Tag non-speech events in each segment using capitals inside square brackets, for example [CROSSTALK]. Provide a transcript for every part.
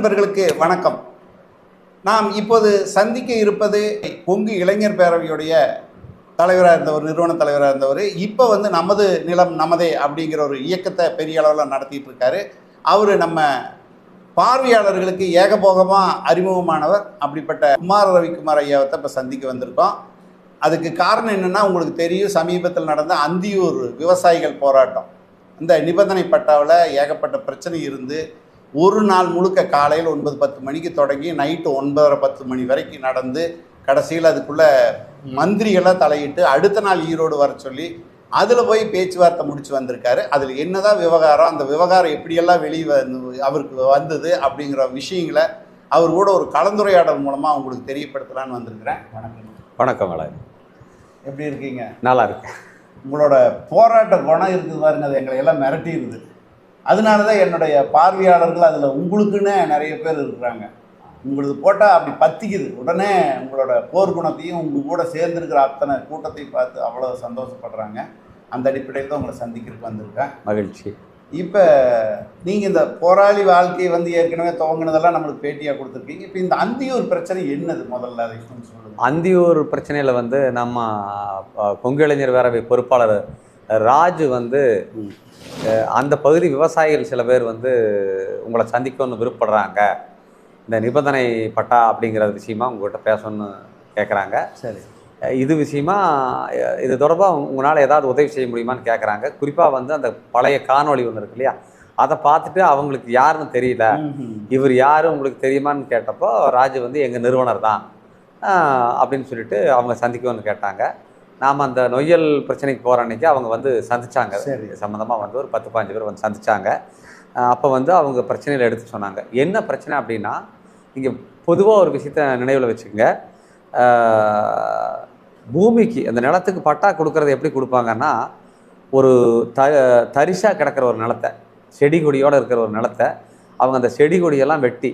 நண்பர்களுக்கு வணக்கம். நாம் இப்போது சந்திக்க இருப்பது கொங்கு இளைஞர் பேரவையுடைய தலைவராக இருந்தவர் நிறுவன தலைவராக இருந்தவர். இப்போ வந்து நமது நிலம் நமதே அப்படிங்கிற ஒரு இயக்கத்தை பெரிய அளவில் நடத்திட்டு இருக்காரு. அவர் நம்ம பார்வையாளர்களுக்கு ஏகபோகமாக அறிமுகமானவர். அப்படிப்பட்ட குமார ரவிக்குமார் ஐயாவத்தை இப்போ சந்திக்க வந்திருக்கோம். அதுக்கு காரணம் என்னென்னா உங்களுக்கு தெரியும் சமீபத்தில் நடந்த அந்தியூர் விவசாயிகள் போராட்டம். இந்த நிபந்தனை பட்டாவில் ஏகப்பட்ட பிரச்சனை இருந்து ஒரு நாள் முழுக்க காலையில் ஒன்பது பத்து மணிக்கு தொடங்கி நைட்டு ஒன்பதரை பத்து மணி வரைக்கும் நடந்து கடைசியில் அதுக்குள்ளே மந்திரிகளாக தலையிட்டு அடுத்த நாள் ஈரோடு வர சொல்லி அதில் போய் பேச்சுவார்த்தை முடிச்சு வந்திருக்காரு. அதில் என்னதான் விவகாரம் அந்த விவகாரம் எப்படியெல்லாம் வெளியே வந்து அவருக்கு வந்தது அப்படிங்கிற விஷயங்களை அவர் கூட ஒரு கலந்துரையாடல் மூலமாக உங்களுக்கு தெரியப்படுத்தலான்னு வந்திருக்கிறேன். வணக்கம். வணக்கம் வேலை எப்படி இருக்கீங்க? நல்லா இருக்கு உங்களோட போராட்ட குணம் இருக்குது பாருங்க அது எங்களை எல்லாம் மிரட்டிடுது. அதனால தான் என்னுடைய பார்வையாளர்கள் அதில் உங்களுக்குன்னு நிறைய பேர் இருக்கிறாங்க. உங்களது போட்டால் அப்படி பத்திக்குது. உடனே உங்களோட போர் குணத்தையும் உங்கள் கூட சேர்ந்துருக்கிற அத்தனை கூட்டத்தையும் பார்த்து அவ்வளோ சந்தோஷப்படுறாங்க. அந்த அடிப்படையில் தான் உங்களை சந்திக்கிறதுக்கு வந்திருக்கேன். மகிழ்ச்சி. இப்போ நீங்கள் இந்த போராளி வாழ்க்கையை வந்து ஏற்கனவே துவங்கினதெல்லாம் நம்மளுக்கு பேட்டியாக கொடுத்துருக்கீங்க. இப்போ இந்த அந்தியூர் பிரச்சனை என்னது முதல்ல? அதை கொஞ்சம் சொல்லுங்க. அந்தியூர் பிரச்சனையில் வந்து நம்ம கொங்கு இளைஞர் பேரவை பொறுப்பாளர் ராஜு வந்து அந்த பகுதி விவசாயிகள் சில பேர் வந்து உங்களை சந்திக்கணும்னு விருப்பப்படுறாங்க. இந்த நிபந்தனை பட்டா அப்படிங்கிற விஷயமா உங்கள்கிட்ட பேசணும்னு கேட்குறாங்க சரி. இது விஷயமா இது தொடர்பாக உங்களால் ஏதாவது உதவி செய்ய முடியுமான்னு கேட்குறாங்க குறிப்பாக வந்து அந்த பழைய காணொளி ஒன்று இருக்கு இல்லையா? அதை பார்த்துட்டு அவங்களுக்கு யாருன்னு தெரியல. இவர் யார் உங்களுக்கு தெரியுமான்னு கேட்டப்போ ராஜு வந்து எங்கள் நிறுவனர் தான். அப்படின்னு சொல்லிட்டு அவங்க சந்திக்கணும்னு கேட்டாங்க. நாம் அந்த நொய்யல் பிரச்சனைக்கு போகிற அன்னைக்கு அவங்க வந்து சந்திச்சாங்க சரி. சம்மந்தமாக வந்து ஒரு பத்து பாஞ்சு பேர் வந்து சந்திச்சாங்க அப்போ வந்து அவங்க பிரச்சனையில் எடுத்து சொன்னாங்க என்ன பிரச்சனை அப்படின்னா இங்கே பொதுவாக ஒரு விஷயத்த நினைவில் வச்சுக்கோங்க பூமிக்கு அந்த நிலத்துக்கு பட்டா கொடுக்கறது எப்படி கொடுப்பாங்கன்னா ஒரு த தரிசாக கிடக்கிற ஒரு நிலத்தை செடி கொடியோடு இருக்கிற ஒரு நிலத்தை அவங்க அந்த செடி கொடியெல்லாம் வெட்டி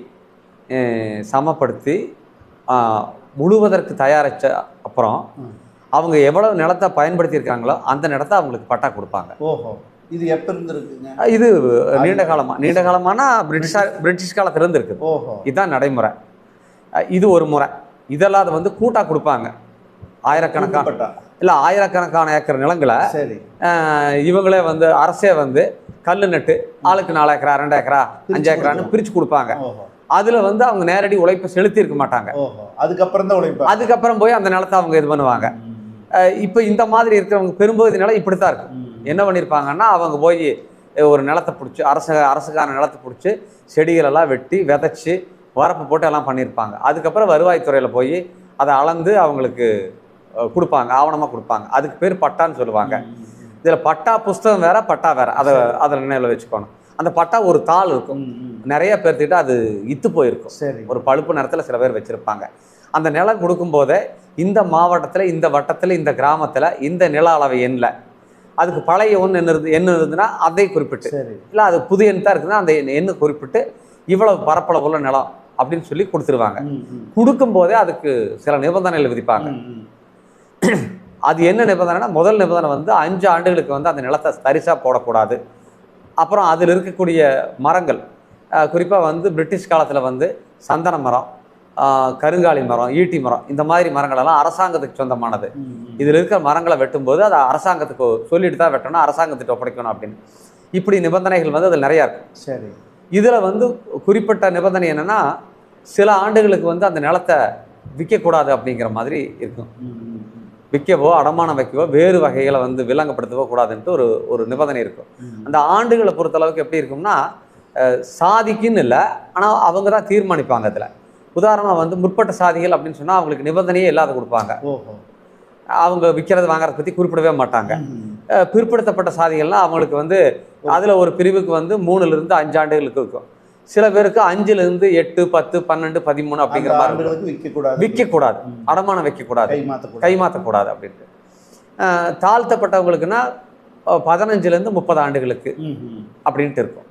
சமப்படுத்தி முழுவதற்கு தயாரித்த அப்புறம். அவங்க எவ்வளவு நிலத்தை பயன்படுத்தியிருக்காங்களோ அந்த நிலத்தை அவங்களுக்கு பட்டா கொடுப்பாங்க. ஓஹோ. இது எப்போ இருந்திருக்குங்க? அஹ் இது நீண்ட காலமாக நீண்ட காலமானா பிரிட்டிஷார் பிரிட்டிஷ் காலத்திலேருந்து இருக்குது ஓஹோ. இதுதான் நடைமுறை. இது ஒரு முறை. இதெல்லாம் அதை வந்து கூட்டாக கொடுப்பாங்க. ஆயிரக்கணக்கான. இல்லை ஆயிரக்கணக்கான ஏக்கர் நிலங்களை இவங்களே வந்து அரசே வந்து கல் நட்டு ஆளுக்கு நாலு ஏக்கரா ரெண்டு ஏக்கரா அஞ்சு ஏக்கரான்னு பிரித்து கொடுப்பாங்க. அதில் வந்து அவங்க நேரடி உழைப்பை செலுத்தி இருக்க மாட்டாங்க. அதுக்கப்புறம் தான் உழைப்பா அதுக்கப்புறம் போய் அந்த நிலத்தை அவங்க இது பண்ணுவாங்க. இப்போ இந்த மாதிரி இருக்கிறவங்க பெரும்பகுதி நிலம் இப்படி தான் இருக்கும் என்ன பண்ணியிருப்பாங்கன்னா அவங்க போய் ஒரு நிலத்தை பிடிச்சி அரசு அரசுக்கான நிலத்தை பிடிச்சி செடிகளெல்லாம் வெட்டி விதைச்சி வரப்பு போட்டு எல்லாம் பண்ணியிருப்பாங்க அதுக்கப்புறம் வருவாய்த்துறையில் போய் அதை அளந்து அவங்களுக்கு கொடுப்பாங்க ஆவணமாக கொடுப்பாங்க. அதுக்கு பேர் பட்டான்னு சொல்லுவாங்க. இதில் பட்டா புஸ்தகம் வேற பட்டா வேற. அதை அதில் நினைவில் வச்சுக்கணும். அந்த பட்டா ஒரு தாள் இருக்கும். நிறைய பேர்த்திட்ட அது இத்து போயிருக்கும். சரி. ஒரு பழுப்பு நிறத்தில் சில பேர் வச்சுருப்பாங்க. அந்த நிலம் கொடுக்கும்போதே இந்த மாவட்டத்தில் இந்த வட்டத்தில் இந்த கிராமத்தில் இந்த நில அளவை எண்ணில் அதுக்கு பழைய ஒன்று என்ன இருந்து என்ன இருந்ததுன்னா அதை குறிப்பிட்டு. இல்லை அது புது எண் தான் இருக்குன்னா அந்த எண் எண்ணை குறிப்பிட்டு இவ்வளவு பரப்பளவுள்ள நிலம் அப்படின்னு சொல்லி கொடுத்துருவாங்க. கொடுக்கும்போதே அதுக்கு சில நிபந்தனைகள் விதிப்பாங்க. [CLEARS THROAT] அது என்ன நிபந்தனைனா முதல் நிபந்தனை வந்து அஞ்சு ஆண்டுகளுக்கு வந்து அந்த நிலத்தை தரிசாக போடக்கூடாது. அப்புறம் அதில் இருக்கக்கூடிய மரங்கள் குறிப்பாக வந்து பிரிட்டிஷ் காலத்தில் வந்து சந்தன மரம் கருங்காலி மரம் ஈட்டி மரம் இந்த மாதிரி மரங்களெல்லாம் அரசாங்கத்துக்கு சொந்தமானது. இதில் இருக்கிற மரங்களை வெட்டும்போது அதை அரசாங்கத்துக்கு சொல்லிட்டு தான் வெட்டணும் அரசாங்கத்திட்ட ஒப்படைக்கணும் அப்படின்னு. இப்படி நிபந்தனைகள் வந்து அதில் நிறையா இருக்கும் சரி. இதில் வந்து குறிப்பிட்ட நிபந்தனை என்னென்னா சில ஆண்டுகளுக்கு வந்து அந்த நிலத்தை விற்கக்கூடாது அப்படிங்கிற மாதிரி இருக்கும். விற்கவோ அடமானம் வைக்கவோ வேறு வகைகளை வந்து விலங்கப்படுத்தவோ கூடாதுன்ட்டு ஒரு ஒரு நிபந்தனை இருக்கும். அந்த ஆண்டுகளை பொறுத்தளவுக்கு எப்படி இருக்கும்னா சாதிக்குன்னு இல்லை ஆனால் அவங்க தான் தீர்மானிப்பாங்க அதில் உதாரணமாக வந்து முற்பட்ட சாதிகள் அப்படின்னு சொன்னால் அவங்களுக்கு நிபந்தனையே இல்லாத கொடுப்பாங்க. அவங்க விற்கிறது வாங்குறத பற்றி குறிப்பிடவே மாட்டாங்க. பிற்படுத்தப்பட்ட சாதிகள்லாம் அவங்களுக்கு வந்து அதில் ஒரு பிரிவுக்கு வந்து மூணுலேருந்து அஞ்சு ஆண்டுகளுக்கு இருக்கும். சில பேருக்கு அஞ்சுலேருந்து எட்டு பத்து பன்னெண்டு பதிமூணு அப்படிங்கிற மாதிரி விற்கக்கூடாது விற்கக்கூடாது. அடமானம் வைக்கக்கூடாது. கைமாற்றக்கூடாது அப்படின்ட்டு. தாழ்த்தப்பட்டவங்களுக்குன்னா பதினஞ்சுலேருந்து முப்பது ஆண்டுகளுக்கு. அப்படின்ட்டு இருக்கும்.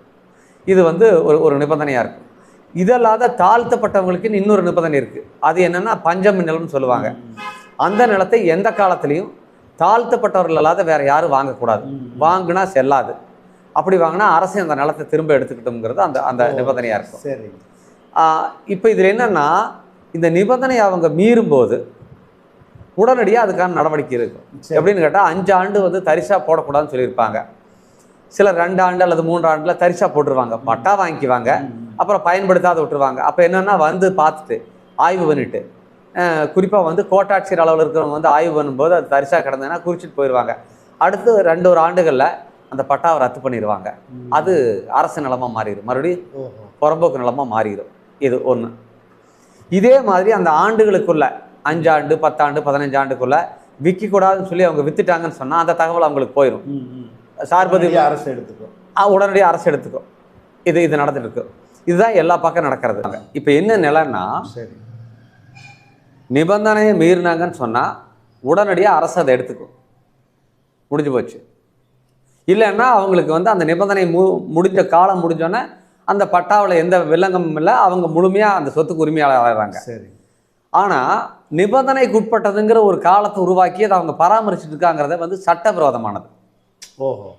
இது வந்து ஒரு ஒரு நிபந்தனையாக இருக்கும். இதல்லாத தாழ்த்தப்பட்டவங்களுக்கு இன்னொரு நிபந்தனை இருக்குது அது என்னென்னா பஞ்சமி நிலம்னு சொல்லுவாங்க அந்த நிலத்தை எந்த காலத்துலேயும் தாழ்த்தப்பட்டவர்கள் அல்லாத வேற யாரும் வாங்கக்கூடாது. வாங்கினா செல்லாது அப்படி வாங்கினா அரசு அந்த நிலத்தை திரும்ப எடுத்துக்கிட்டோங்கிறது அந்த அந்த. நிபந்தனையாக இருக்கும் சரி இப்போ இதில் என்னன்னா இந்த நிபந்தனை அவங்க மீறும்போது உடனடியாக அதுக்கான நடவடிக்கை இருக்கும். எப்படின்னு கேட்டால் அஞ்சு ஆண்டு வந்து தரிசா போடக்கூடாதுன்னு சொல்லியிருப்பாங்க சிலர் ரெண்டு ஆண்டு அல்லது மூன்று ஆண்டில் தரிசா போட்டுருவாங்க. பட்டா வாங்கிக்குவாங்க. அப்புறம் பயன்படுத்தாத விட்டுருவாங்க. அப்போ என்னன்னா வந்து பார்த்துட்டு ஆய்வு பண்ணிட்டு குறிப்பாக வந்து கோட்டாட்சியர் அளவில் இருக்கிறவங்க வந்து ஆய்வு பண்ணும்போது அது தரிசா கிடந்ததுன்னா குறிச்சிட்டு போயிடுவாங்க அடுத்து ரெண்டு ஒரு ஆண்டுகளில் அந்த பட்டாவை ரத்து பண்ணிடுவாங்க அது அரசு நிலமாக மாறிடும் மறுபடியும் புறம்போக்கு நிலமாக மாறிடும் இது ஒன்று இதே மாதிரி அந்த ஆண்டுகளுக்குள்ள அஞ்சாண்டு பத்தாண்டு பதினஞ்சு ஆண்டுக்குள்ள விற்கக்கூடாதுன்னு சொல்லி அவங்க வித்துட்டாங்கன்னு சொன்னால் அந்த தகவல் அவங்களுக்கு போயிடும் ம், ம். சார்பதி உடனடியா அரசு எடுத்துக்கோ உடனடியாக அரசு எடுத்துக்கும். இது இது நடந்துட்டு இருக்கு இதுதான் எல்லா பக்கம் நடக்கிறது. இப்போ என்ன நிலைன்னா சரி. நிபந்தனையை மீறினாங்கன்னு சொன்னால் உடனடியாக அரசு அதை எடுத்துக்கும். முடிஞ்சு போச்சு. இல்லைன்னா அவங்களுக்கு வந்து அந்த நிபந்தனை மு முடிஞ்ச காலம் முடிஞ்சோன்னே அந்த பட்டாவில் எந்த வில்லங்கமும் இல்லை அவங்க முழுமையாக அந்த சொத்துக்கு உரிமையாளர் ஆகிறாங்க சரி. ஆனால் நிபந்தனைக்கு உட்பட்டதுங்கிற ஒரு காலத்தை உருவாக்கி அதை அவங்க பராமரிச்சுட்டு இருக்காங்கிறத வந்து சட்டவிரோதமானது. ஓஹோ.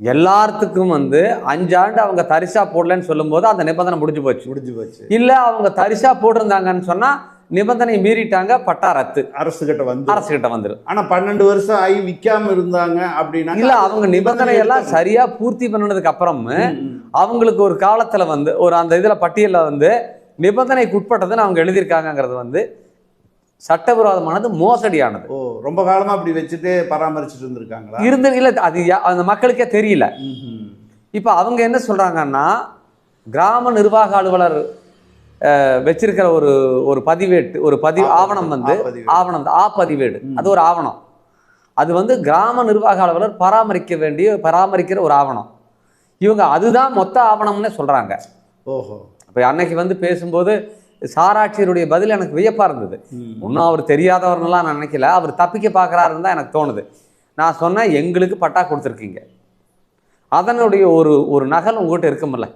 எல்லாத்துக்கும் வந்து அஞ்சாண்டு அவங்க தரிசா போடலன்னு சொல்லும்போது அந்த நிபந்தனை முடிஞ்சு போச்சு. முடிஞ்சு போச்சு. இல்லை அவங்க தரிசா போட்டிருந்தாங்கன்னு சொன்னால் நிபந்தனை மீறிட்டாங்க பட்டா ரத்து. அரசு கிட்ட வந்து அரசு கிட்ட வந்துடும் ஆனா பன்னெண்டு வருஷம் ஆகி விக்காம இருந்தாங்க அப்படின்னா இல்ல அவங்க நிபந்தனை எல்லாம் சரியா பூர்த்தி பண்ணதுக்கு அப்புறம் அவங்களுக்கு ஒரு காலத்துல வந்து ஒரு அந்த இதுல பட்டியல்ல வந்து நிபந்தனைக்கு உட்பட்டதுன்னு அவங்க எழுதியிருக்காங்கங்கிறது வந்து சட்டவிரோதமானது மோசடியானது. ஓ ரொம்ப காலமா அப்படி வச்சுட்டு பராமரிச்சுட்டு இருந்திருக்காங்களா? இருந்து இல்ல அது அந்த மக்களுக்கே தெரியல. இப்போ அவங்க என்ன சொல்றாங்கன்னா கிராம நிர்வாக அலுவலர் வச்சிருக்கிற ஒரு ஒரு பதிவேட்டு ஒரு பதிவு ஆவணம் வந்து. ஆவணம் ஆ பதிவேடு. அது ஒரு ஆவணம். அது வந்து கிராம நிர்வாக அலுவலர் பராமரிக்க வேண்டிய பராமரிக்கிற ஒரு ஆவணம். இவங்க அதுதான் மொத்த ஆவணம்னு சொல்றாங்க. ஓஹோ. இப்போ அன்னைக்கு வந்து பேசும்போது சாராட்சியருடைய பதில் எனக்கு வியப்பா இருந்தது. இன்னும் அவர் தெரியாதவர்னெல்லாம் நான் நினைக்கல. அவர் தப்பிக்க பார்க்குறாருன்னு தான் எனக்கு தோணுது. நான் சொன்னேன் எங்களுக்கு பட்டா கொடுத்துருக்கீங்க. அதனுடைய ஒரு ஒரு நகல் உங்ககிட்ட இருக்குமில்ல.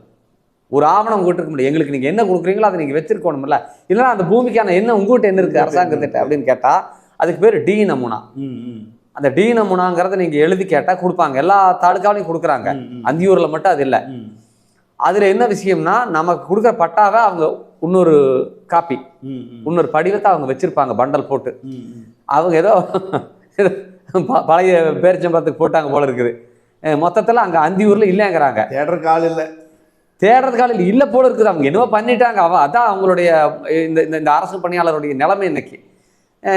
ஒரு ஆவணம் உங்ககிட்ட இருக்க முடியும் எங்களுக்கு நீங்கள் என்ன கொடுக்குறீங்களோ அதை நீங்கள் வச்சிருக்கணும்ல இல்லைன்னா அந்த பூமிக்கான என்ன உங்ககிட்ட என்ன இருக்குது அரசாங்கத்திட்ட அப்படின்னு கேட்டால் அதுக்கு பேர் டி நமுனா. அந்த டி நமுனாங்கிறத நீங்கள் எழுதி கேட்டால் கொடுப்பாங்க. எல்லா தாலுக்காவிலையும் கொடுக்குறாங்க. அந்தியூரில் மட்டும் அது இல்லை. அதில் என்ன விஷயம்னா நமக்கு கொடுக்குற பட்டாவை அவங்க இன்னொரு காப்பி. இன்னொரு படிவத்தை அவங்க வச்சிருப்பாங்க பண்டல் போட்டு. அவங்க ஏதோ [LAUGHS] பழைய பேரிச்சம்பழத்துக்கு போட்டாங்க போல இருக்குது. மொத்தத்தில் அங்கே அந்தியூரில் இல்லைங்கிறாங்க. தேடுறதுக்கு ஆள் இல்ல. தேடுறது காலையில் இல்லை. போல இருக்குது. அவங்க என்னவோ பண்ணிட்டாங்க. அவ அதான் அவங்களுடைய இந்த இந்த- இந்த அரசு பணியாளருடைய நிலைமை இன்னைக்கு.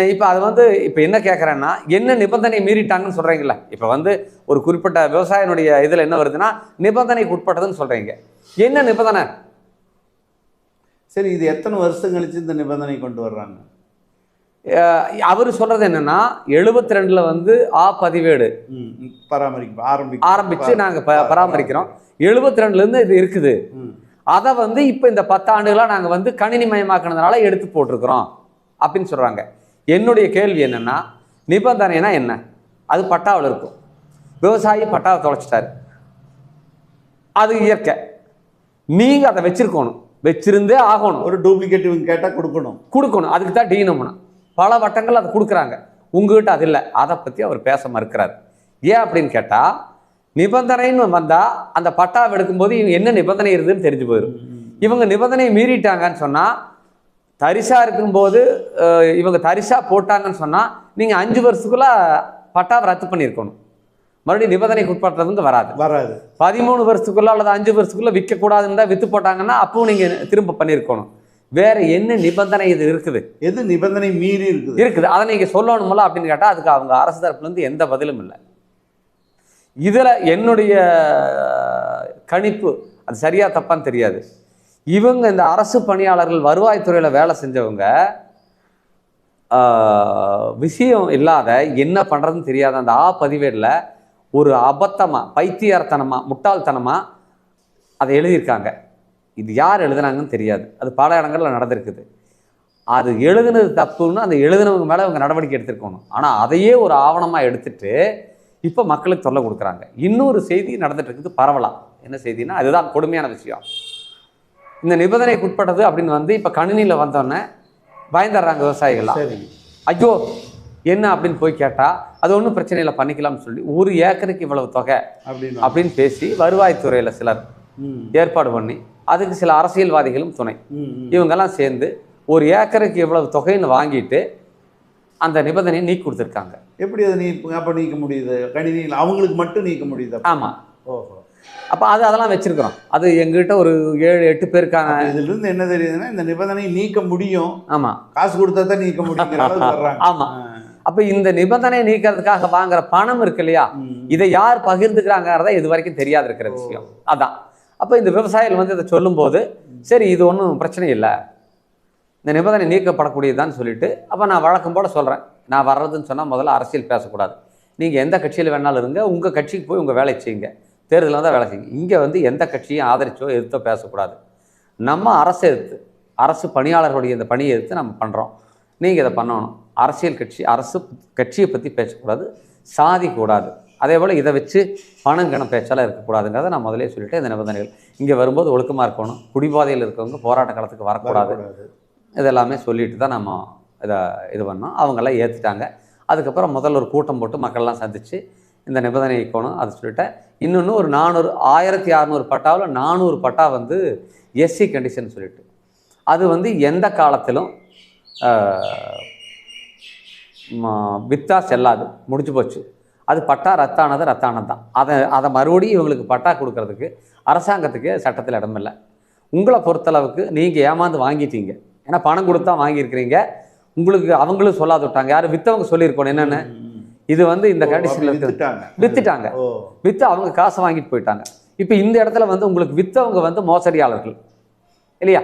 இப்போ அது வந்து இப்போ என்ன கேட்குறேன்னா என்ன நிபந்தனை மீறிட்டாங்கன்னு சொல்கிறீங்களா இப்போ வந்து ஒரு குறிப்பிட்ட விவசாயினுடைய இதில் என்ன வருதுன்னா நிபந்தனைக்கு உட்பட்டதுன்னு சொல்கிறீங்க என்ன நிபந்தனை? சரி இது எத்தனை வருஷம் கழிச்சு இந்த நிபந்தனை கொண்டு வர்றாங்க? அவர் சொல்கிறது என்னன்னா எழுபத்தி ரெண்டில் வந்து ஆ பதிவேடு. பராமரிக்க ஆரம்பி ஆரம்பித்து நாங்கள் ப பராமரிக்கிறோம். எழுபத்தி ரெண்டுலேருந்து இது இருக்குது. அதை வந்து இப்போ இந்த பத்து ஆண்டுகளாக நாங்கள் வந்து கணினி மயமாக்கினதுனால எடுத்து போட்டிருக்கிறோம் அப்படின்னு சொல்கிறாங்க என்னுடைய கேள்வி என்னென்னா நிபந்தனைனா என்ன? அது பட்டாவில் இருக்கும். விவசாயி பட்டாவை தொலைச்சிட்டாரு. அது இயற்கை. நீங்கள் அதை வச்சிருக்கணும். வச்சிருந்தே ஆகணும். ஒரு டூப்ளிகேட் இவங்க கேட்டா கொடுக்கணும். கொடுக்கணும். அதுக்கு தான் டீனம்னா பல வட்டங்கள் அதை கொடுக்குறாங்க. உங்ககிட்ட அது இல்லை. அதை பற்றி அவர் பேச மறுக்கிறார். ஏன் அப்படின்னு கேட்டால் நிபந்தனைன்னு வந்தால் அந்த பட்டாவை எடுக்கும்போது இவங்க என்ன நிபந்தனை இருக்குதுன்னு தெரிஞ்சு போயிடும் இவங்க நிபந்தனையை மீறிட்டாங்கன்னு சொன்னால் தரிசா இருக்கும்போது இவங்க தரிசா போட்டாங்கன்னு சொன்னால் நீங்கள் அஞ்சு வருஷத்துக்குள்ள பட்டாவை ரத்து பண்ணியிருக்கணும். மறுபடியும் நிபந்தனைக்கு உட்பட்டதுங்க வராது. வராது. பதிமூணு வருஷத்துக்குள்ள அல்லது அஞ்சு வருஷத்துக்குள்ள விற்கக்கூடாதுன்னு தான் விற்று போட்டாங்கன்னா அப்பவும் நீங்கள் திரும்ப பண்ணியிருக்கணும். வேற என்ன நிபந்தனை இது இருக்குது? எது நிபந்தனை மீறி இருக்குது? இருக்குது. அதை நீங்கள் சொல்லணுமில்ல அப்படின்னு கேட்டால் அதுக்கு அவங்க அரசு தரப்புலேருந்து எந்த பதிலும் இல்லை. இதில் என்னுடைய கணிப்பு அது சரியா தப்பான்னு தெரியாது. இவங்க இந்த அரசு பணியாளர்கள் வருவாய்த்துறையில் வேலை செஞ்சவங்க விஷயம் இல்லாத என்ன பண்ணுறதுன்னு தெரியாத அந்த ஆ பதிவேடில் ஒரு அபத்தமாக பைத்தியார்த்தனமாக முட்டாள்தனமாக அதை எழுதியிருக்காங்க. இது யார் எழுதுனாங்கன்னு தெரியாது. அது பல இடங்கள்ல நடந்திருக்குது. அது எழுதுனது தப்புன்னு அந்த எழுதுனவங்க மேலே அவங்க நடவடிக்கை எடுத்திருக்கணும். ஆனால் அதையே ஒரு ஆவணமாக எடுத்துட்டு இப்போ மக்களுக்கு தொல்லை கொடுக்குறாங்க. இன்னொரு செய்தி நடந்துட்டு இருக்குது பரவலாம் என்ன செய்தினா அதுதான் கொடுமையான விஷயம். இந்த நிபந்தனைக்கு உட்பட்டது அப்படின்னு வந்து இப்போ கணினியில் வந்தோடனே பயந்துடுறாங்க விவசாயிகள்லாம். ஐயோ என்ன அப்படின்னு போய் கேட்டால் அது ஒன்றும் பிரச்சனை இல்லை பண்ணிக்கலாம்னு சொல்லி ஒரு ஏக்கருக்கு இவ்வளவு தொகை அப்படின்னு. அப்படின்னு பேசி வருவாய்த்துறையில் சிலர். ஏற்பாடு பண்ணி அதுக்கு சில அரசியல்வாதிகளும் துணை. இவங்கெல்லாம் சேர்ந்து ஒரு ஏக்கருக்கு இவ்வளவு தொகைன்னு வாங்கிட்டு அந்த நிபந்தனையை நீக்கி கொடுத்துருக்காங்க. எப்படி அதை நீ அப்ப நீக்க முடியுது? கணினியில் அவங்களுக்கு மட்டும் நீக்க முடியுது? ஆமாம் ஓஹோ. அப்போ அது அதெல்லாம் வச்சிருக்கிறோம். அது எங்ககிட்ட ஒரு ஏழு எட்டு பேருக்கான அப்ப இதுல இருந்து என்ன தெரியுதுன்னா இந்த நிபந்தனையை நீக்க முடியும். ஆமாம் காசு கொடுத்தா தான் நீக்க வர்றாங்க. ஆமாம் அப்போ இந்த நிபந்தனை நீக்கிறதுக்காக வாங்குற பணம் இருக்கு இல்லையா. இதை யார் பகிர்ந்துக்கிறாங்கிறத இது வரைக்கும் தெரியாத இருக்கிற விஷயம். அதான். அப்போ இந்த விவசாயிகள் வந்து இதை சொல்லும்போது சரி இது ஒன்றும் பிரச்சனை இல்லை. இந்த நிபந்தனை நீக்கப்படக்கூடியதுதான் சொல்லிட்டு அப்போ நான் வழக்கம் போல சொல்கிறேன் நான் வர்றதுன்னு சொன்னால் முதல்ல அரசியல் பேசக்கூடாது. நீங்கள் எந்த கட்சியில் வேணாலும் இருங்க உங்கள் கட்சிக்கு போய் உங்கள் வேலை செய்யுங்க. தேர்தலில் தான் வேலை செய்யுங்க. இங்கே வந்து எந்த கட்சியும் ஆதரிச்சோ எதிர்த்தோ பேசக்கூடாது. நம்ம அரசு எதிர்த்து அரசு பணியாளர்களுடைய இந்த பணியை எதிர்த்து நம்ம பண்ணுறோம் நீங்கள் இதை பண்ணணும். அரசியல் கட்சி அரசு கட்சியை பற்றி பேசக்கூடாது சாதி கூடாது. அதே போல் இதை வச்சு பணம் கணம் பேச்சாலாம் இருக்கக்கூடாதுங்கிறத நான் முதலே சொல்லிட்டேன் இந்த நிபந்தனைகள். இங்கே வரும்போது ஒழுக்கமாக இருக்கணும். குடிபாதையில் இருக்கவங்க போராட்ட களத்துக்கு வரக்கூடாது. இதெல்லாமே சொல்லிட்டு தான் நம்ம இதை இது பண்ணோம். அவங்கெல்லாம் ஏற்றுட்டாங்க அதுக்கப்புறம் முதல்ல ஒரு கூட்டம் போட்டு மக்கள்லாம் சந்தித்து இந்த நிபந்தனை வைக்கணும் அது சொல்லிட்டேன். இன்னொன்று ஒரு நானூறு ஆயிரத்தி அறநூறு பட்டாவில் நானூறு பட்டா வந்து எஸ்சி கண்டிஷன் சொல்லிட்டு. அது வந்து எந்த காலத்திலும் வித்தா செல்லாது. முடிஞ்சு போச்சு. அது பட்டா ரத்தானது ரத்தானது தான். அதை அதை மறுபடியும் இவங்களுக்கு பட்டா கொடுக்கறதுக்கு அரசாங்கத்துக்கு சட்டத்தில் இடமில்லை உங்களை பொறுத்தளவுக்கு நீங்கள் ஏமாந்து வாங்கிட்டீங்க. ஏன்னா பணம் கொடுத்தா வாங்கியிருக்கிறீங்க. உங்களுக்கு அவங்களும் சொல்லாத விட்டாங்க. யாரும் வித்தவங்க சொல்லியிருக்கணும் என்னென்னு. இது வந்து இந்த கண்டிஷனில் வித்துட்டாங்க. ஓ. வித்து அவங்க காசை வாங்கிட்டு போயிட்டாங்க. இப்போ இந்த இடத்துல வந்து உங்களுக்கு வித்தவங்க வந்து மோசடியாளர்கள். இல்லையா?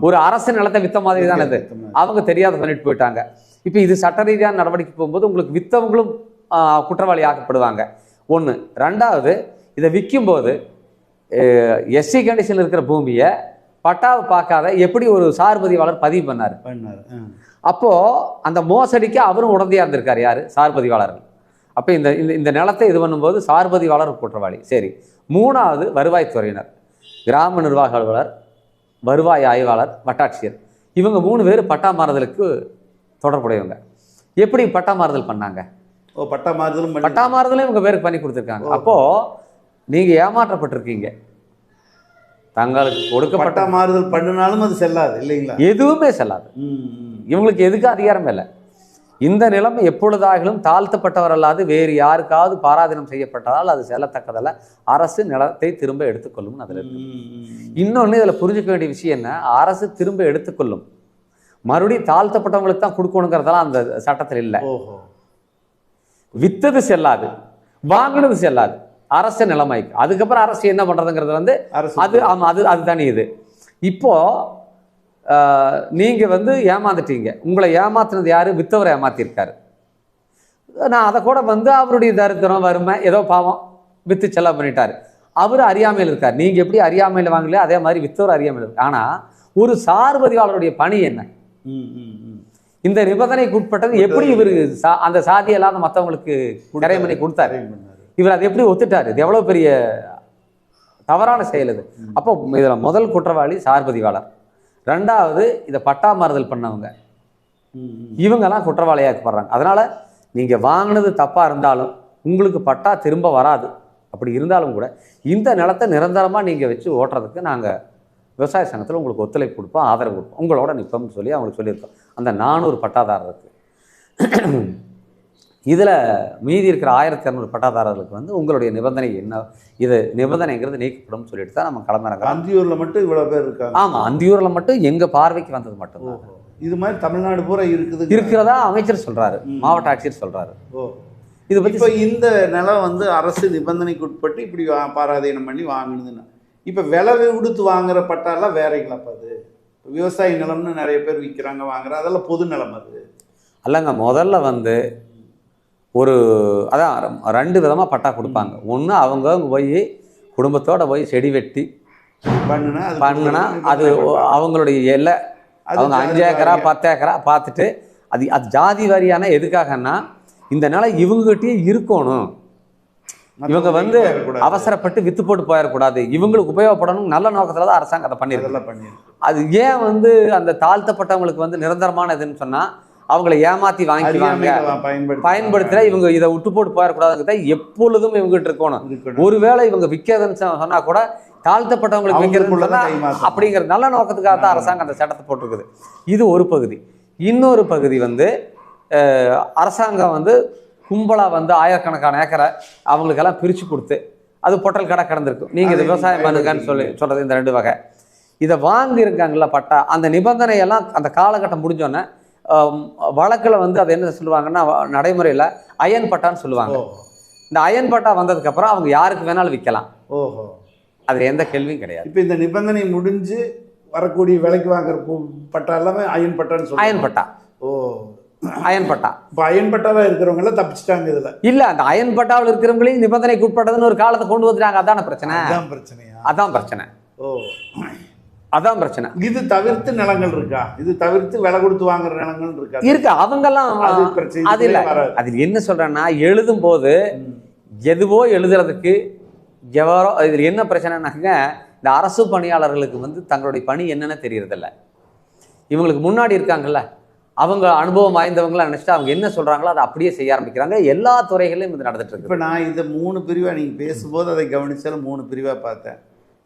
ஒரு அரசு நிலத்தை வித்த மாதிரி தானே இது. அவங்க தெரியாத பண்ணிட்டு போயிட்டாங்க. இப்போ இது சட்ட ரீதியான நடவடிக்கை போகும்போது உங்களுக்கு வித்தவங்களும் ஆ, குற்றவாளி ஆக்கப்படுவாங்க. ஒன்று ரெண்டாவது இதை விற்கும்போது எஸ்சி கண்டிஷனில் இருக்கிற பூமியை பட்டாவை பார்க்காத எப்படி ஒரு சார் பதிவாளர் பதிவு பண்ணார்? பண்ணாரு. அப்போது அந்த மோசடிக்கு அவரும் உடந்தையாக இருந்திருக்கார் யார்? சார் பதிவாளர்கள் அப்போ இந்த இந்த இந்த நிலத்தை இது பண்ணும்போது சார் பதிவாளர் குற்றவாளி. சரி. மூணாவது வருவாய்த்துறையினர் கிராம நிர்வாக அலுவலர் வருவாய் ஆய்வாளர் வட்டாட்சியர். இவங்க மூணு பேர் பட்டா மாறுதலுக்கு தொடர்புடையவங்க. எப்படி பட்டா மாறுதல் பண்ணாங்க? ஓ பட்டா மாறுதலும் பட்டா மாறுதலும் இவங்க பேருக்கு பண்ணி கொடுத்துருக்காங்க. அப்போது நீங்கள் ஏமாற்றப்பட்டிருக்கீங்க. தங்களுக்கு கொடுக்கப்பட்ட பட்டா மாறுதல் பண்ணினாலும் அது செல்லாது இல்லைங்களா? எதுவுமே செல்லாது. இவங்களுக்கு எதுக்கு அதிகாரம் இல்லை? இந்த நிலம் எப்பொழுதாகிலும் தாழ்த்தப்பட்டவர் அல்லாது வேறு யாருக்காவது பாராதீனம் செய்யப்பட்டதால் அது செல்லத்தக்கதல்ல. அரசு நிலத்தை திரும்ப எடுத்துக்கொள்ளும் அதில் இருக்கு. இன்னொன்று இதில் புரிஞ்சுக்க வேண்டிய விஷயம் என்ன? அரசு திரும்ப எடுத்துக்கொள்ளும். மறுபடியும் தாழ்த்தப்பட்டவங்களுக்கு தான் கொடுக்கணுங்கிறதெல்லாம் அந்த சட்டத்தில் இல்லை. வித்தது செல்லாது வாங்கினது செல்லாது. அரசு நிலைமைக்கு. அதுக்கப்புறம் அரசு என்ன பண்ணுறதுங்கிறது வந்து அது ஆமாம் அது அதுதானே இது. இப்போ ஆஹ், நீங்க வந்து ஏமாந்துட்டீங்க. உங்களை ஏமாத்துனது யாரு? வித்தவர் ஏமாத்திருக்காரு. நான் அதை கூட வந்து அவருடைய தரித்திரம் வறுமை ஏதோ பாவம் வித்து செலவு பண்ணிட்டாரு. அவர் அறியாமையில் இருக்கார். நீங்க எப்படி அறியாமையில் வாங்கலையோ அதே மாதிரி வித்தவர் அறியாமையில் இருக்கு ஆனா ஒரு சார்பதிவாளருடைய பணி என்ன. இந்த நிபந்தனைக்கு உட்பட்டது எப்படி இவர் அந்த சாதி இல்லாத மற்றவங்களுக்கு பண்ணி கொடுத்தாரு. இவர் அதை எப்படி ஒத்துட்டாரு? இது எவ்வளவு பெரிய தவறான செயல் இது. அப்போ இதுல முதல் குற்றவாளி சார்பதிவாளர். ரெண்டாவது இதை பட்டா மாறுதல் பண்ணவங்க. இவங்கெல்லாம் குற்றவாளியாக்கப்படுறாங்க அதனால நீங்க வாங்கினது தப்பா இருந்தாலும் உங்களுக்கு பட்டா திரும்ப வராது. அப்படி இருந்தாலும் கூட இந்த நிலத்தை நிரந்தரமா நீங்க வச்சு ஓட்டுறதுக்கு நாங்க விவசாய சங்கத்தில் உங்களுக்கு ஒத்துழைப்பு கொடுப்போம் ஆதரவு கொடுப்போம். உங்களோட நிற்போம்னு சொல்லி அவங்களுக்கு சொல்லியிருக்கோம். அந்த நானூறு பட்டாதாரருக்கு. இதில் மீதி இருக்கிற ஆயிரத்தி இரநூறு பட்டாதாரர்களுக்கு வந்து உங்களுடைய நிபந்தனை என்ன? இது நிபந்தனைங்கிறது நீக்கப்படும் சொல்லிட்டு தான் நம்ம களமிறங்குறோம் அந்தியூர்ல மட்டும் இவ்வளவு பேர் இருக்காங்க. ஆமாம் அந்தியூரில் மட்டும் எங்கள் பார்வைக்கு வந்தது மட்டும்தான். இது மாதிரி தமிழ்நாடு பூரா இருக்குது இருக்கிறதா அமைச்சர் சொல்றாரு ம். மாவட்ட ஆட்சியர் சொல்றாரு. ஓ. இது இப்போ இந்த நிலம் வந்து அரசு நிபந்தனைக்கு உட்பட்டு இப்படி பாராதீனம் பண்ணி வாங்கினதுன்னு. இப்போ விலை கொடுத்து வாங்குற பட்டாலாம் வேறங்களாப்பா அது. விவசாய நிலம்னு நிறைய பேர் விற்கிறாங்க வாங்குற அதெல்லாம் பொது நிலம் அது. அல்லங்க முதல்ல வந்து ஒரு அதான் ரெண்டு விதமாக பட்டா கொடுப்பாங்க. ஒன்று அவங்க போய் குடும்பத்தோட போய் செடி வெட்டி பண்ணுனா பண்ணுனா அது. அவங்களுடைய எல்லை அவங்க அஞ்சு ஏக்கரா. பத்து ஏக்கரா பார்த்துட்டு அது அது ஜாதி வாரியான எதுக்காகன்னா இந்த நிலம் இவங்ககிட்டயே இருக்கணும். இவங்க வந்து. அவசரப்பட்டு வித்து போட்டு போயிடக்கூடாது. இவங்களுக்கு உபயோகப்படணும். நல்ல நோக்கத்தில் தான் அரசாங்கம் அதை பண்ணியிருக்கு. அது ஏன் வந்து அந்த தாழ்த்தப்பட்டவங்களுக்கு வந்து நிரந்தரமான இதுன்னு சொன்னால் அவங்கள ஏமாத்தி வாங்கிக்குவாங்க பயன்படுத்துற இவங்க இதை விட்டு போட்டு போயிடக்கூடாதுங்கிறத எப்பொழுதும் இவங்ககிட்ட இருக்கணும். ஒருவேளை இவங்க விற்காதுன்னு சொ- சொன்னா கூட தாழ்த்தப்பட்டவங்களுக்கு விற்கிறதுன்னு கைமாத்தணும். அப்படிங்கிற நல்ல நோக்கத்துக்காக தான் அரசாங்கம் அந்த சட்டத்தை போட்டிருக்குது. இது ஒரு பகுதி. இன்னொரு பகுதி வந்து அரசாங்கம் வந்து கும்பலாக வந்து ஆயிரக்கணக்கான ஏக்கரை அவங்களுக்கெல்லாம் பிரித்து கொடுத்து அது பொட்டல் கடை கிடந்திருக்கும் நீங்கள் இது விவசாயம் பண்ணுங்கன்னு சொல்லி. சொல்கிறது இந்த ரெண்டு வகை. இதை வாங்கியிருக்காங்கல்ல பட்டா அந்த நிபந்தனையெல்லாம் அந்த காலகட்டம் முடிஞ்சோன்னே வழக்கில் வந்து அது என்ன சொல்லுவாங்கன்னா நடைமுறையில் அயன் பட்டான்னு சொல்லுவாங்க. இந்த அயன் பட்டா வந்ததுக்கப்புறம் அவங்க யாருக்கு வேணாலும் விற்கலாம். ஓஹோ. அதில் எந்த கேள்வியும் கிடையாது. இப்போ இந்த நிபந்தனை முடிஞ்சு வரக்கூடிய விலைக்கு வாங்குற பட்டா எல்லாமே அயன் பட்டான்னு சொல்லுவாங்க அயன் பட்டா. ஓ. அயன் பட்டா இப்போ அயன் பட்டாவா இருக்கிறவங்க எல்லாம் தப்பிச்சிட்டாங்க இதுல. இல்ல அந்த அயன் பட்டாவில் இருக்கிறவங்களையும் நிபந்தனைக்கு உட்பட்டதுன்னு ஒரு காலத்தை கொண்டு வந்துட்டாங்க. அதான பிரச்சனை? அதுதான் பிரச்சனையா? அதான் பிரச்சனை. ஓ. அதான் பிரச்சனை. இது தவிர்த்து நிலங்கள் இருக்கா? இது தவிர்த்து விலை கொடுத்து வாங்குற நிலங்கள் இருக்கா? இருக்கு. அவங்கெல்லாம் அது இல்ல. அதில் என்ன சொல்றேன்னா எழுதும் போது. எதுவோ எழுதுறதுக்கு எவரோ இதில் என்ன பிரச்சனைனாக்க இந்த அரசு பணியாளர்களுக்கு வந்து தங்களுடைய பணி என்னன்னு தெரியறதில்ல. இவங்களுக்கு முன்னாடி இருக்காங்கல்ல அவங்க அனுபவம் வாய்ந்தவங்களாம் நினைச்சிட்டு அவங்க என்ன சொல்கிறாங்களோ அதை அப்படியே செய்ய ஆரம்பிக்கிறாங்க. எல்லா துறைகளிலும் இது நடந்துட்டு இருக்கு இப்போ நான் இந்த மூணு பிரிவாக நீங்கள் பேசும்போது அதை கவனிச்சாலும் மூணு பிரிவாக பார்த்தேன்.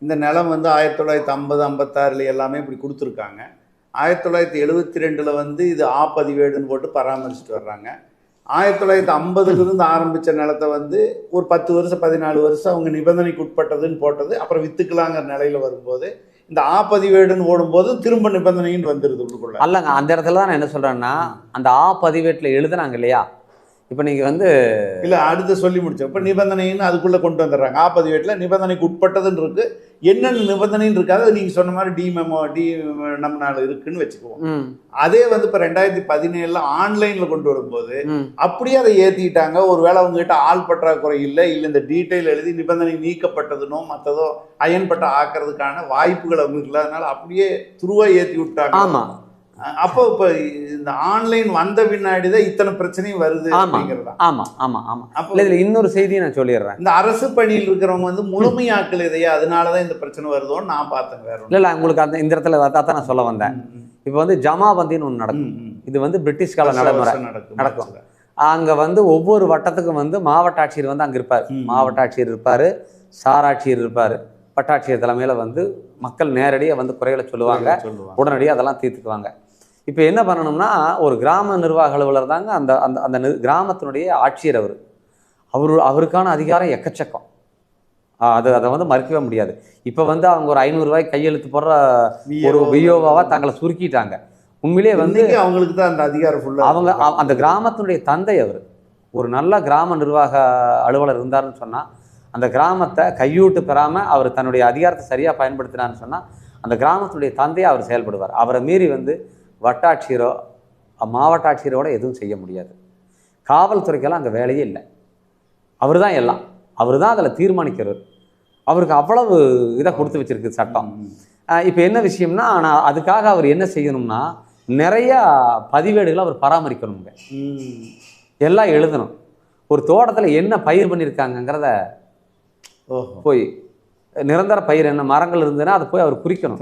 இந்த நிலம் வந்து ஆயிரத்தி தொள்ளாயிரத்தி ஐம்பது ஐம்பத்தாறுல எல்லாமே இப்படி கொடுத்துருக்காங்க. ஆயிரத்தி தொள்ளாயிரத்தி எழுபத்தி ரெண்டில் வந்து இது ஆ பதிவேடுன்னு போட்டு பராமரிச்சுட்டு வர்றாங்க. ஆயிரத்தி தொள்ளாயிரத்தி ஐம்பதுலேருந்து ஆரம்பித்த நிலத்தை வந்து ஒரு பத்து வருஷம் பதினாலு வருஷம் அவங்க நிபந்தனைக்கு உட்பட்டதுன்னு போட்டது அப்புறம் விற்றுக்கலாங்கிற நிலையில் வரும்போது இந்த ஆ பதிவேடுன்னு ஓடும்போது திரும்ப நிபந்தனைன்னு வந்துடுது உள்ளுக்குள்ள. அல்லங்க அந்த இடத்துல தான் நான் என்ன சொல்கிறேன்னா அந்த ஆ பதிவேட்டில் எழுதுனாங்க இல்லையா? இப்போ நீங்க வந்து இல்லை அடுத்து சொல்லி முடிச்சோம். இப்போ நிபந்தனைன்னு அதுக்குள்ளே கொண்டு வந்துடுறாங்க. ஆ பதிவேட்டில் நிபந்தனைக்கு உட்பட்டதுன்னு இருக்கு. என்னென்ன நிபந்தனைன்னு இருக்காது. அது நீங்கள் சொன்ன மாதிரி டி மெமோ டி நம்ம நாள் இருக்குன்னு வச்சுக்குவோம். அதே வந்து இப்போ ரெண்டாயிரத்தி பதினேழில் ஆன்லைனில் கொண்டு வரும்போது அப்படியே அதை ஏற்றிட்டாங்க ஒருவேளை அவங்ககிட்ட ஆள் பற்றாக்குறை இல்லை இல்லை இந்த டீட்டெயில் எழுதி நிபந்தனை நீக்கப்பட்டதுனோ மற்றதோ அயன்பட்ட ஆக்கிறதுக்கான வாய்ப்புகள் அவங்களுக்கு இல்லாதனால அப்படியே துருவா ஏற்றி விட்டாங்க. ஆமா. அப்போ இப்போ இந்த ஆன்லைன் வந்த பின்னாடி தான் இத்தனை பிரச்சனையும் வருது ஆமா. அப்படிங்கிறதா? ஆமா ஆமா ஆமா. அப்போ இதுல இன்னொரு செய்தியை நான் சொல்லிடுறேன். இந்த அரசு பணியில் இருக்கிறவங்க வந்து முழுமையாக்கல் இதையா அதனாலதான் இந்த பிரச்சனை வருதோன்னு நான் பார்த்தேன் வேற இல்ல இல்ல உங்களுக்கு அந்த இந்த இடத்துல அதான் தான் நான் சொல்ல வந்தேன். இப்போ வந்து ஜமாபந்தின்னு ஒன்று நடக்கும். இது வந்து பிரிட்டிஷ் கால நடைமுறை. நடக்கும். அங்க வந்து ஒவ்வொரு வட்டத்துக்கும் வந்து மாவட்ட ஆட்சியர் வந்து அங்க இருப்பார். மாவட்ட ஆட்சியர் இருப்பாரு சாராட்சியர் இருப்பாரு. வட்டாட்சியர் தலைமையில வந்து மக்கள் நேரடியாக வந்து குறைகளை சொல்லுவாங்க. உடனடியாக அதெல்லாம் தீர்த்துக்குவாங்க. இப்போ என்ன பண்ணணும்னா ஒரு கிராம நிர்வாக அலுவலர் தாங்க அந்த அந்த அந்த கிராமத்தினுடைய ஆட்சியர் அவர். அவரு அவருக்கான அதிகாரம் எக்கச்சக்கம். அது அதை வந்து மறுக்கவே முடியாது. இப்போ வந்து அவங்க ஒரு ஐநூறுரூவாய் கையெழுத்து போடுற ஒரு வியோவாவா தங்களை சுருக்கிட்டாங்க. உண்மையிலேயே வந்து அவங்களுக்கு தான் அந்த அதிகாரம் ஃபுல்லா அவங்க அந்த கிராமத்தினுடைய தந்தை அவர். ஒரு நல்ல கிராம நிர்வாக அலுவலர் இருந்தாருன்னு சொன்னால் அந்த கிராமத்தை கையூட்டு பெறாமல் அவர் தன்னுடைய அதிகாரத்தை சரியாக பயன்படுத்தினான்னு சொன்னால் அந்த கிராமத்தினுடைய தந்தையை அவர் செயல்படுவார். அவரை மீறி வந்து வட்டாட்சியரோ மாவட்ட ஆட்சியரோட எதுவும் செய்ய முடியாது. காவல்துறைக்கெல்லாம் அங்கே வேலையே இல்லை. அவர் தான் எல்லாம். அவர் தான் அதில் தீர்மானிக்கிறவர் அவருக்கு அவ்வளவு இதை கொடுத்து வச்சிருக்கு சட்டம். இப்போ என்ன விஷயம்னா ஆனால் அதுக்காக அவர் என்ன செய்யணும்னா நிறைய பதிவேடுகளை அவர் பராமரிக்கணுங்க. எல்லாம் எழுதணும். ஒரு தோட்டத்தில் என்ன பயிர் பண்ணியிருக்காங்கங்கிறத போய் நிரந்தர பயிர் என்ன மரங்கள் இருந்ததுன்னா அதை போய் அவர் குறிக்கணும்.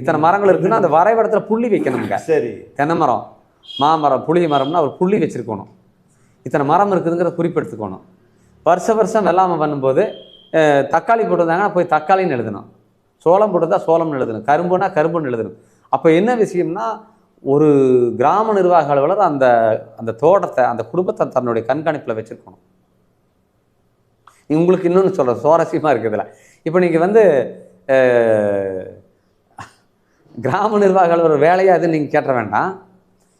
இத்தனை மரங்கள். இருக்குன்னா அந்த வரைபடத்தில் புள்ளி வைக்கணுங்க சரி. தென்னை மரம் மாமரம் புளிய மரம்னா அவர் புள்ளி வச்சிருக்கணும். இத்தனை மரம் இருக்குதுங்கிறத குறிப்பெடுத்துக்கணும். வருஷ வருஷம் வெள்ளாமை பண்ணும்போது தக்காளி போட்டிருந்தாங்கன்னா போய் தக்காளின்னு எழுதணும். சோளம் போட்டிருந்தா சோளம்னு எழுதணும். கரும்புனா கரும்புன்னு எழுதணும். அப்போ என்ன விஷயம்னா ஒரு கிராம நிர்வாக அலுவலர் அந்த அந்த தோட்டத்தை அந்த குடும்பத்தை தன்னுடைய கண்காணிப்பில் வச்சிருக்கணும். உங்களுக்கு இன்னொன்று சொல்கிறேன் சுவாரஸ்யமாக இருக்குதுல இப்போ நீங்கள் வந்து கிராம நிர்வாக அலுவலர் வேலையா அதுன்னு நீங்கள் கேட்ட வேண்டாம்.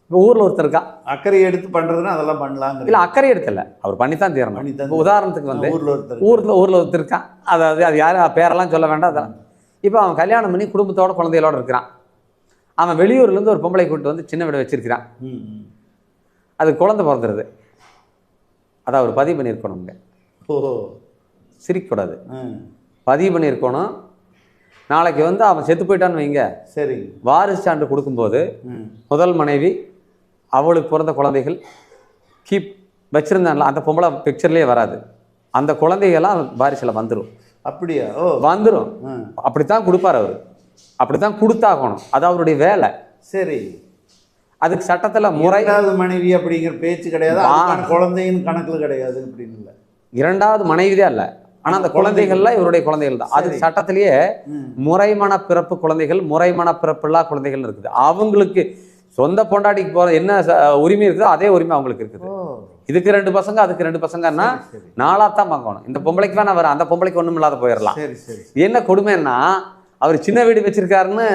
இப்போ ஊரில் ஒருத்தர் இருக்கா? அக்கறை எடுத்து பண்றதுன்னா அதெல்லாம் பண்ணலாங்க இல்லை அக்கறை எடுக்கல. அவர் பண்ணித்தான் தீரணும். பண்ணித்தான் இப்போ உதாரணத்துக்கு வந்து ஊர்ல ஒருத்தர் ஊரில் ஊரில் ஒருத்தர் இருக்கான் அதாவது அது யார்? பேரெல்லாம் சொல்ல வேண்டாம் அதெல்லாம். இப்போ அவன் கல்யாணம் பண்ணி குடும்பத்தோட குழந்தைகளோட இருக்கிறான். அவன் வெளியூர்லேருந்து ஒரு பொம்பளை கூட்டு வந்து சின்ன வீடு வச்சிருக்கிறான். அது குழந்தை பிறந்துருது. அதை அவர் பதிவு பண்ணியிருக்கணுங்க ஓஹோ. சிரிக்கக்கூடாது. பதிவு பண்ணியிருக்கணும் நாளைக்கு வந்து அவன் செத்து போயிட்டான்னு வைங்க. சரி. வாரிசு சான்று கொடுக்கும்போது. முதல் மனைவி அவளுக்கு பிறந்த குழந்தைகள் கீப் வச்சிருந்தான்ல அந்த பொம்பளை பிக்சர்லேயே வராது. அந்த குழந்தைகள்லாம் வாரிசில் வந்துடும் அப்படியா? ஓ. வந்துடும். அப்படித்தான் கொடுப்பார் அவர். அப்படித்தான் கொடுத்தாகணும். அது அவருடைய வேலை. சரி. அதுக்கு சட்டத்துல முறை இரண்டாவது மனைவி அப்படிங்கிற பேச்சு கிடையாது. குழந்தையின் கணக்குல கிடையாது அப்படின்னு இல்லை. இரண்டாவது மனைவி தான் இல்ல. ஆனா அந்த குழந்தைகள்ல இவருடைய குழந்தைகள் தான். சரி. சட்டத்திலேயே முறைமண பிறப்பு குழந்தைகள் முறைமண பிறப்பில்லா குழந்தைகள் இருக்குது. அவங்களுக்கு சொந்த பொண்டாட்டிக்கு போற என்ன உரிமை இருக்குதோ அதே உரிமை அவங்களுக்கு இருக்குது. இதுக்கு ரெண்டு பசங்க அதுக்கு ரெண்டு பசங்கன்னா நாளா தான் பார்க்கணும் இந்த பொம்பளைக்கு வேணா வர அந்த பொம்பளைக்கு ஒண்ணும் இல்லாத போயிடலாம். என்ன கொடுமைன்னா அவர் சின்ன வீடு வச்சிருக்காருன்னு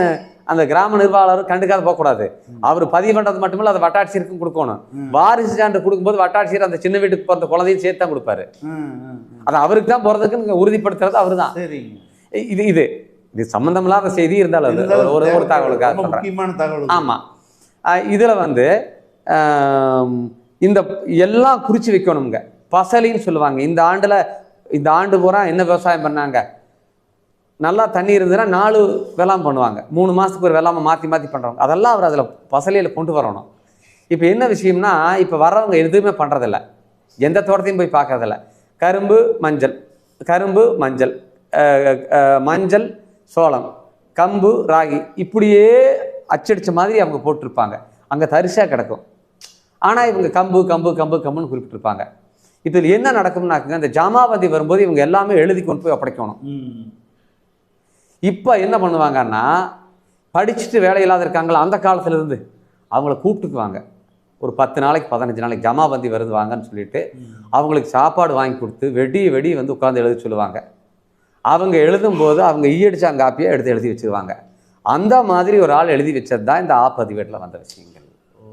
அந்த கிராம நிர்வாகர் கண்டுக்காத போகக்கூடாது. அவர் பதிவு பண்றது மட்டுமில்ல அதை வட்டாட்சியருக்கும் கொடுக்கணும். வாரிசு சான்று கொடுக்கும்போது வட்டாட்சியர் அந்த சின்ன வீட்டுக்கு பிறந்த குழந்தையும் சேர்த்து தான் கொடுப்பாரு. அது அவருக்கு தான் போறதுக்கு நீங்க உறுதிப்படுத்துறது அவர் தான் இது இது. இது சம்பந்தமில்லாத செய்தி இருந்தாலும் அது ஒரு- ஒரு தகவலுக்காக முக்கியமான தகவல். ஆமா. அஹ் இதுல வந்து இந்த எல்லாம் குறிச்சு வைக்கணுங்க பசலின்னு சொல்லுவாங்க. இந்த ஆண்டுல இந்த ஆண்டு பூரா என்ன விவசாயம் பண்ணாங்க? நல்லா தண்ணி இருந்ததுன்னா நாலு வெள்ளாமை பண்ணுவாங்க. மூணு மாதத்துக்கு ஒரு வெள்ளாமை மாற்றி மாற்றி பண்ணுறாங்க அதெல்லாம் அவர் அதில் பசலையில் கொண்டு வரணும். இப்போ என்ன விஷயம்னா இப்போ வர்றவங்க எதுவுமே பண்ணுறதில்ல எந்த தோட்டத்தையும் போய் பார்க்கறதில்ல கரும்பு மஞ்சள். கரும்பு மஞ்சள். மஞ்சள் சோளம். கம்பு ராகி இப்படியே அச்சடிச்ச மாதிரி அவங்க போட்டிருப்பாங்க. அங்கே தரிசாக கிடக்கும். ஆனால் இவங்க கம்பு கம்பு கம்பு கம்புன்னு குறிப்பிட்டிருப்பாங்க. இதில் என்ன நடக்கும்னாக்குங்க இந்த ஜாமாபந்தி வரும்போது இவங்க எல்லாமே எழுதி கொண்டு போய் ஒப்படைக்கணும். இப்போ என்ன பண்ணுவாங்கன்னா படிச்சுட்டு வேலை இல்லாத இருக்காங்களா அந்த காலத்துல இருந்து அவங்கள கூப்பிட்டுக்குவாங்க. ஒரு பத்து நாளைக்கு பதினஞ்சு நாளைக்கு ஜமாபந்தி வருது வாங்கன்னு சொல்லிட்டு அவங்களுக்கு சாப்பாடு வாங்கி கொடுத்து வெடி வெடி வந்து உட்காந்து எழுத சொல்லுவாங்க. அவங்க எழுதும்போது அவங்க ஈயடிச்சாங்க காப்பியை எடுத்து எழுதி வச்சிருவாங்க. அந்த மாதிரி ஒரு ஆள் எழுதி வச்சது தான் இந்த ஆப்பதிவேட்டில் வந்த விஷயங்கள். ஓ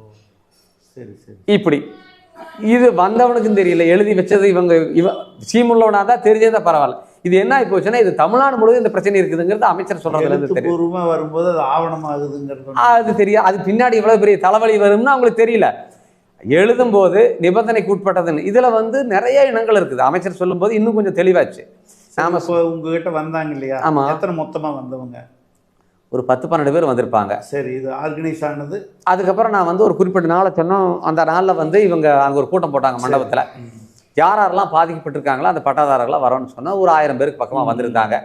சரி சரி. இப்படி. இது வந்தவனுக்கும் தெரியல எழுதி வச்சது இவங்க இவன் சீமுள்ளவனா தான் தெரிஞ்சதா பரவாயில்ல. இது என்ன ஆகி போச்சுன்னா இது தமிழ்நாடு முழுவதும் இந்த பிரச்சனை இருக்குதுங்கிறது அமைச்சர் இருந்து தெரியும் வரும்போது அது ஆவணமாகுதுங்கிறது அது தெரியும் அது பின்னாடி இவ்வளவு பெரிய தலைவலி வரும்னு அவங்களுக்கு தெரியல. எழுதும்போது நிபந்தனைக்கு உட்பட்டதுன்னு இதுல வந்து நிறைய இனங்கள் இருக்குது. அமைச்சர் சொல்லும்போது இன்னும் கொஞ்சம் தெளிவாச்சு. நாம உங்ககிட்ட வந்தாங்க இல்லையா? ஆமா. எத்தனை மொத்தமா வந்தவங்க? ஒரு பத்து பன்னெண்டு பேர் வந்திருப்பாங்க. சரி இது ஆர்கனைஸ் ஆனது அதுக்கப்புறம் நான் வந்து ஒரு குறிப்பிட்ட நாளை சொன்னோம். அந்த நாளில் வந்து இவங்க அங்கே ஒரு கூட்டம் போட்டாங்க மண்டபத்தில். யார் யாரெல்லாம் பாதிக்கப்பட்டிருக்காங்களோ அந்த பட்டாதாரர்களாம் வரோன்னு சொன்னா ஒரு ஆயிரம் பேருக்கு பக்கமாக வந்திருந்தாங்க.